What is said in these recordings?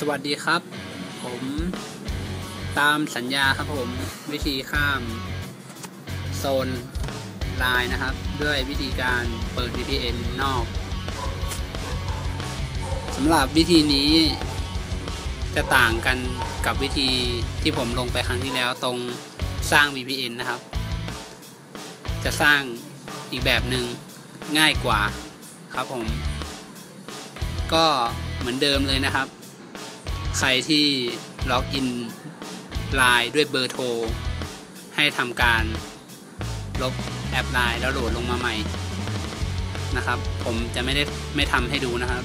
สวัสดีครับ ผมตามสัญญาครับผมวิธีข้ามโซนไลน์นะครับ ด้วยวิธีการเปิด VPN นอกสำหรับวิธีนี้ จะต่างกันกับวิธีที่ผมลงไปครั้งที่แล้วตรงสร้าง VPN นะครับ จะสร้างอีกแบบหนึ่งง่ายกว่าครับผม ก็เหมือนเดิมเลยนะครับ ใครที่ล็อกอินไลน์ด้วยเบอร์โทร ให้ทำการลบแอปไลน์แล้วโหลดลงมาใหม่นะครับ ผมจะไม่ได้ไม่ทำให้ดูนะครับ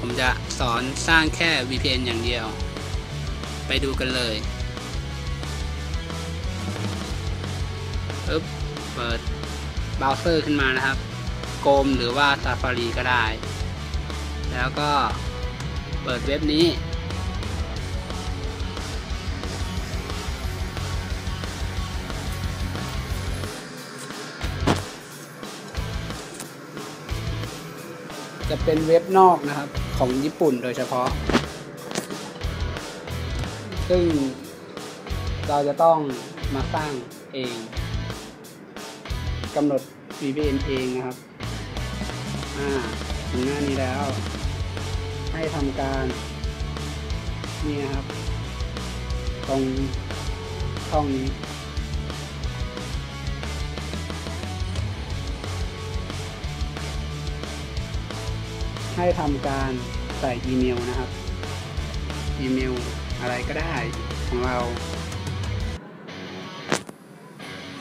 ผมจะสอนสร้างแค่ VPN อย่างเดียว ไปดูกันเลยปึ๊บเปิดเบราว์เซอร์ขึ้นมานะครับ โกมหรือว่า Safari ก็ได้ แล้วก็เปิดเว็บนี้ จะเป็นเว็บนอกนะครับของญี่ปุ่นโดยเฉพาะ ซึ่งเราจะต้องมาสร้างเองกำหนด VPN เองนะครับ อ่าถึงหน้านี้แล้ว ให้ทำการ นี่นะครับ ตรงช่องนี้ ให้ทำการใส่อีเมลนะครับ อีเมลอะไรก็ได้ของเรา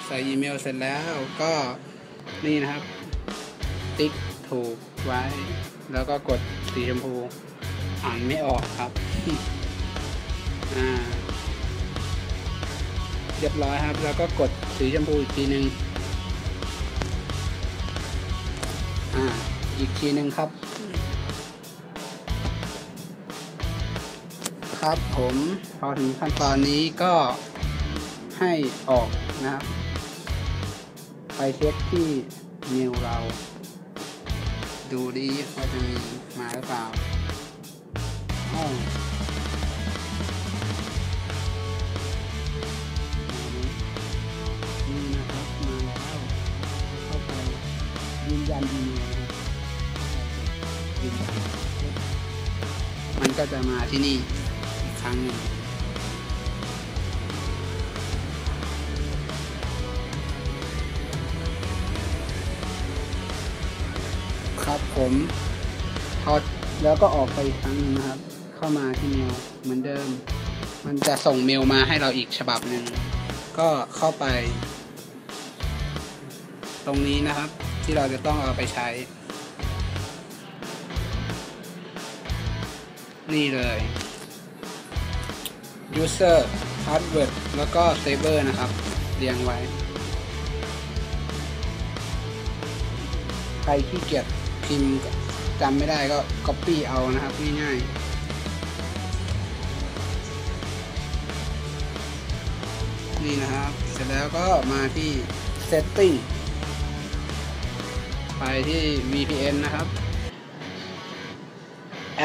ใส่อีเมลเสร็จแล้วก็นี่นะครับ ติ๊กถูกไว้ แล้วก็กดสีชมพูอ่านไม่ออกครับอ่าเรียบร้อยครับ แล้วก็กดสีชมพูอีกทีหนึ่งอ่าอีกทีหนึ่งครับ ครับผมพอถึงขั้นตอนนี้ก็ให้ออกนะครับ ไปเช็คที่เมลเรา ดูดีว่าจะมีมาหรือเปล่าอ้าวนี่นะครับมาแล้วเข้าไปยืนยันอีเมลนะครับยืนยันมันก็จะมาที่นี่ รั้งหนึ่งครับผมพอแล้วก็ออกไปอีกครั้งนึงนะครับ เข้ามาที่เมลเหมือนเดิม มันจะส่งเมลมาให้เราอีกฉบับหนึ่งก็เข้าไป ตรงนี้นะครับที่เราจะต้องเอาไปใช้ นี่เลย user password แล้วก็ saver นะครับ เรียงไว้ ใครขี้เกียจพิมพ์จำไม่ได้ก็ copy เอานะครับ ง่ายๆนี่นะครับ เสร็จแล้วก็มาที่ setting ไปที่ VPN นะครับ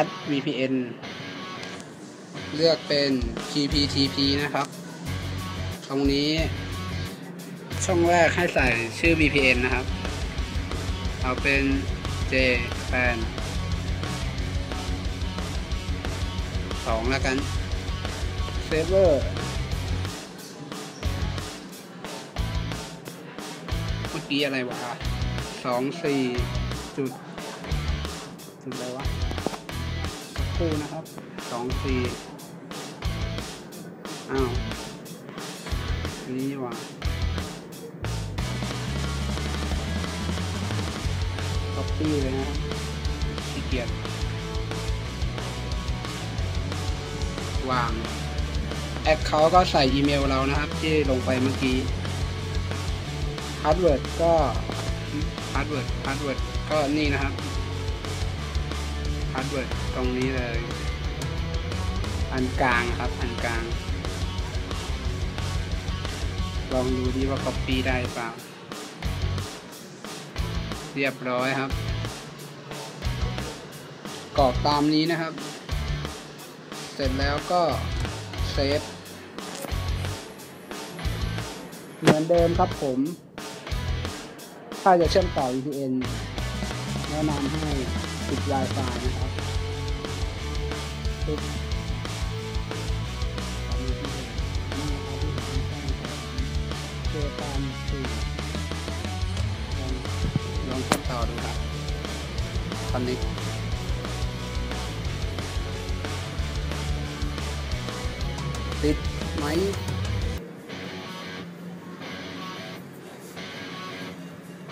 add VPN เลือกเป็น GPTP นะครับ ตรงนี้ ช่องแรกให้ใส่ชื่อ VPN นะครับ เอาเป็น J แฟนสองแล้วกัน เซิร์ฟเวอร์เมื่อกี้อะไรวะสองสี่จุด จุดอะไรวะสักครู่นะครับ สองสี่อ้าวนี่ว่ะก๊อปปี้เลยนะขี้เกียจวาง แอคเคาท์ก็ใส่อีเมลเรานะครับ ที่ลงไปเมื่อกี้พาสเวิร์ดก็พาสเวิร์ดพาสเวิร์ดก็นี่นะครับพาสเวิร์ดตรงนี้เลย อันกลางครับอันกลาง ลองดูดีว่า Copy ได้เปล่า เรียบร้อยครับกรอกตามนี้นะครับ เสร็จแล้วก็เซฟเหมือนเดิมครับผม ถ้าจะเชื่อมต่อ VPN แนะนำให้ปิด Wi-Fi นะครับ เจอตามสื่อลองลองเชื่อมต่อดูครับคอนเนคติดไหม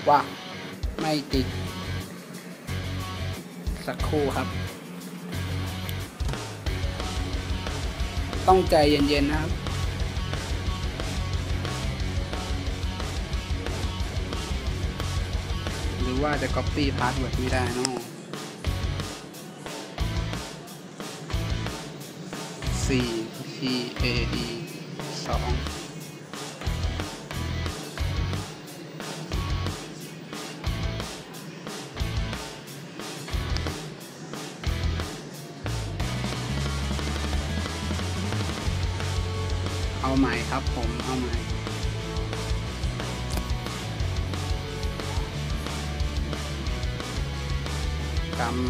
ว่าไม่ติด สักครู่ครับ ต้องใจเย็นๆนะครับ ว่าจะ Copy Password ไม่ได้นอะสี่ P A E สองเอาใหม่ครับผม เอาใหม่ กำ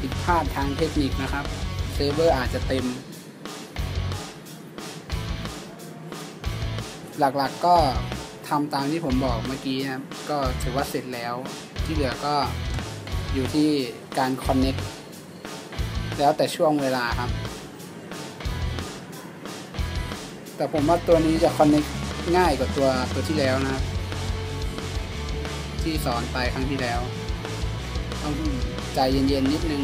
ผิดพลาดทางเทคนิคนะครับ เซิร์ฟเวอร์อาจจะเต็ม หลักๆก็ทำตามที่ผมบอกเมื่อกี้นะครับ ก็ถือว่าเสร็จแล้ว ที่เหลือก็อยู่ที่การคอนเน็ก แล้วแต่ช่วงเวลาครับ แต่ผมว่าตัวนี้จะคอนเน็กง่ายกว่าตัวตัวที่แล้วนะครับ ที่สอนไปครั้งที่แล้วต้องใจเย็นๆนิดนึง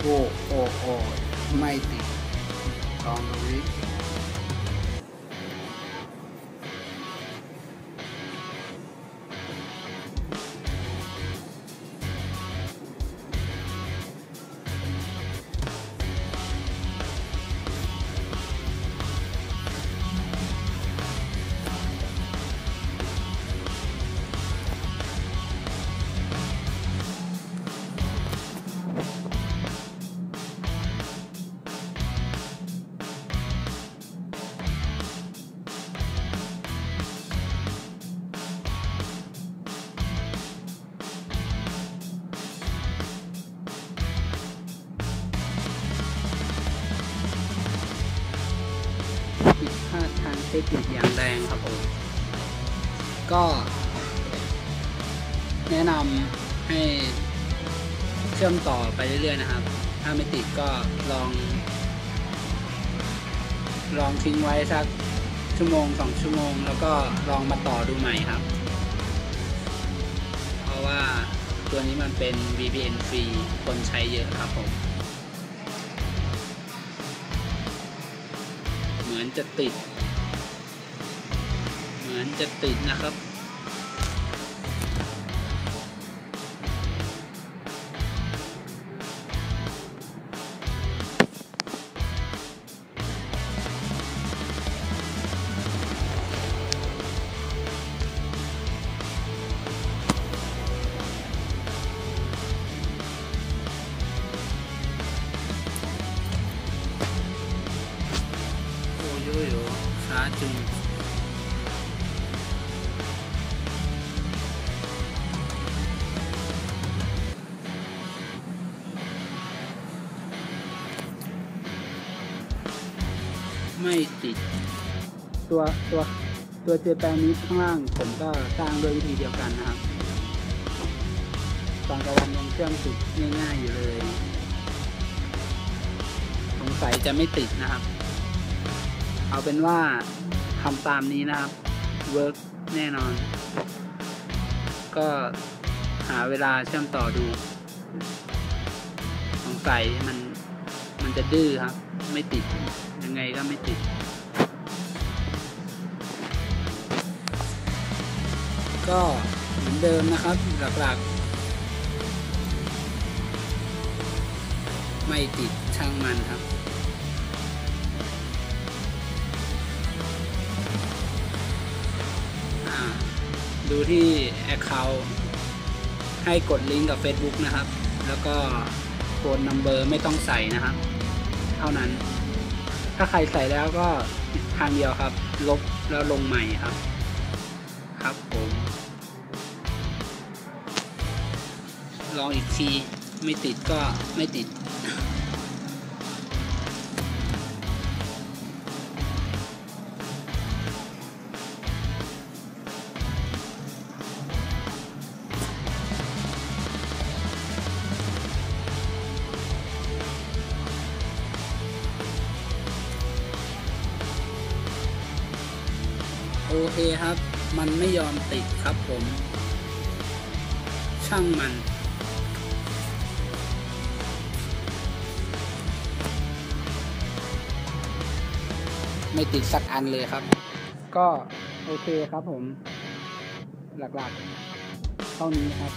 โอ้โอ้โอ้ไม่ติดลองดูดิ เทคนิคอย่างแรงครับผมก็ แนะนำให้เชื่อมต่อไปเรื่อยๆนะครับ ถ้าไม่ติดก็ลอง ลองทิ้งไว้สักชั่วโมงสองชั่วโมง แล้วก็ลองมาต่อดูใหม่ครับ เพราะว่าตัวนี้มันเป็น VPN ฟรีคนใช้เยอะครับผม เหมือนจะติด จะติดนะครับ โอ้ยโยโยช้าจึง ไม่ติด ตัวตัวตัวเจแปนนี้ข้างล่างผมก็สร้างด้วยวิธีเดียวกันนะครับตอนกลางวันยังเครื่องติดง่ายๆอยู่เลยสงสัยจะไม่ติดนะครับ เอาเป็นว่าทำตามนี้นะครับเวิร์กแน่นอน ก็หาเวลาเชื่อมต่อดู สงสัยมันมันจะดื้อครับ ไม่ติด ยังไงก็ไม่ติด ก็เหมือนเดิมนะครับหลักๆ ไม่ติดช่างมันครับดูที่ Account ให้กดลิงก์กับ Facebook นะครับ แล้วก็โฟนนัมเบอร์ไม่ต้องใส่นะครับ เท่านั้น ถ้าใครใส่แล้วก็ทางเดียวครับ ลบแล้วลงใหม่ครับ ครับผม ลองอีกที ไม่ติดก็ไม่ติด เคครับ มันไม่ยอมติดครับผม ช่างมัน ไม่ติดสักอันเลยครับ ก็โอเคครับผม หลักๆ เท่านี้ครับ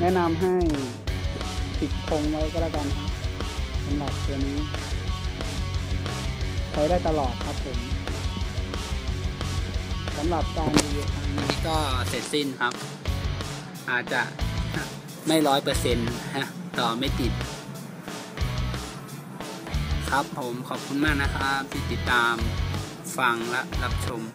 แนะนำให้ติดธงไว้ก็แล้วกันครับสำหรับตัวนี้ ช้ได้ตลอดครับผมสำหรับการรีวิวครั้งนี้ก็เสร็จสิ้นครับ อาจจะไม่ร้อยเปอร์เซ็นต์ฮะต่อไม่ติด ครับผมขอบคุณมากนะครับที่ติดตามฟังและรับชม